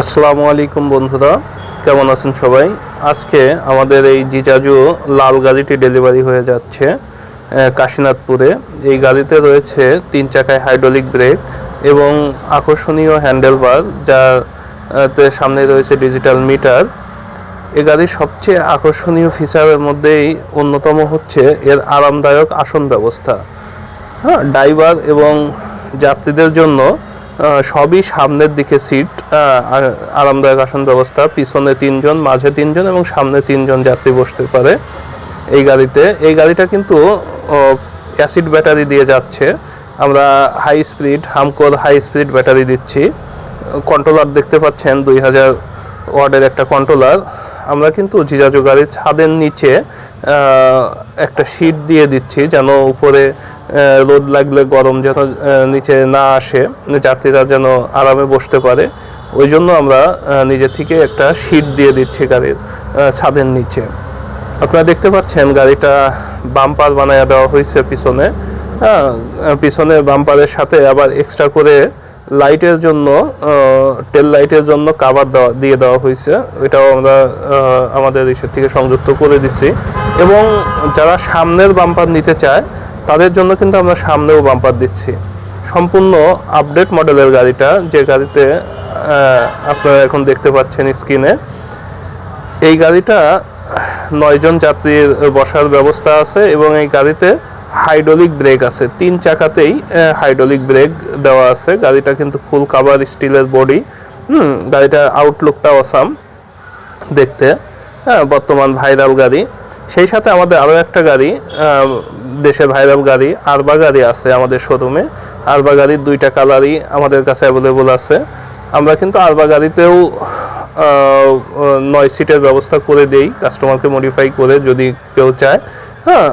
আসসালামু আলাইকুম বন্ধুরা কেমন আছেন সবাই? আজকে আমাদের এই জিজাজু লাল গাড়িটি ডেলিভারি হয়ে যাচ্ছে কাশীনাথপুরে। এই গাড়িতে রয়েছে তিন চাকায় হাইড্রোলিক ব্রেক এবং আকর্ষণীয় হ্যান্ডেলবার যার আহ, তে সামনে রয়েছে ডিজিটাল মিটার। এ গাড়ির সবচেয়ে আকর্ষণীয় ফিচারের মধ্যেই অন্যতম হচ্ছে এর আরামদায়ক আসন ব্যবস্থা। হ্যাঁ ড্রাইভার এবং যাত্রীদের জন্য সবই সামনের দিকে সিট আরামদায়ক আসন ব্যবস্থা। পিছনে তিনজন, মাঝে তিনজন এবং সামনে তিনজন যাত্রী বসতে পারে এই গাড়িতে। এই গাড়িটা কিন্তু অ্যাসিড ব্যাটারি দিয়ে যাচ্ছে। আমরা হাই স্পিড হামকোর হাই স্পিড ব্যাটারি দিচ্ছি। কন্ট্রোলার দেখতে পাচ্ছেন, দুই হাজার ওয়ার্ডের একটা কন্ট্রোলার আমরা কিন্তু জিজাজু গাড়ির ছাদের নিচে একটা শীট দিয়ে দিচ্ছি যেন উপরে রোদ লাগলে গরম যেন নিচে না আসে, যাত্রীরা যেন আরামে বসতে পারে। ওই জন্য আমরা নিজে থেকে একটা শীট দিয়ে দিচ্ছি গাড়ির ছাদের নিচে। আপনারা দেখতে পাচ্ছেন গাড়িটা বাম্পার বানায় দেওয়া হয়েছে পিছনে। হ্যাঁ পিছনে বাম্পারের সাথে আবার এক্সট্রা করে লাইটের জন্য টেল লাইটের জন্য কাভার দেওয়া, দিয়ে দেওয়া হয়েছে। এটাও আমরা আমাদের ইসের থেকে সংযুক্ত করে দিচ্ছি এবং যারা সামনের বাম্পার নিতে চায় তাদের জন্য কিন্তু আমরা সামনেও বাম্পার দিচ্ছি। সম্পূর্ণ আপডেট মডেলের গাড়িটা, যে গাড়িতে আপনারা এখন দেখতে পাচ্ছেন স্ক্রিনে এই গাড়িটা নয়জন যাত্রীর বসার ব্যবস্থা আছে এবং এই গাড়িতে হাইড্রোলিক ব্রেক আছে। তিন চাকাতেই হাইড্রোলিক ব্রেক দেওয়া আছে। গাড়িটা কিন্তু ফুল কাভার স্টিলের বডি হুম গাড়িটার আউটলুকটা অসাম দেখতে। হ্যাঁ বর্তমান ভাইরাল গাড়ি। সেই সাথে আমাদের আরও একটা গাড়ি দেশে ভাইরাল গাড়ি আরবা গাড়ি আছে আমাদের শোরুমে। আরবা গাড়ির দুইটা কালারই আমাদের কাছে অ্যাভেলেবল আছে। আমরা কিন্তু আরবা গাড়িতেও নয় সিটের ব্যবস্থা করে দেই কাস্টমারকে মডিফাই করে যদি কেউ চায়। হ্যাঁ।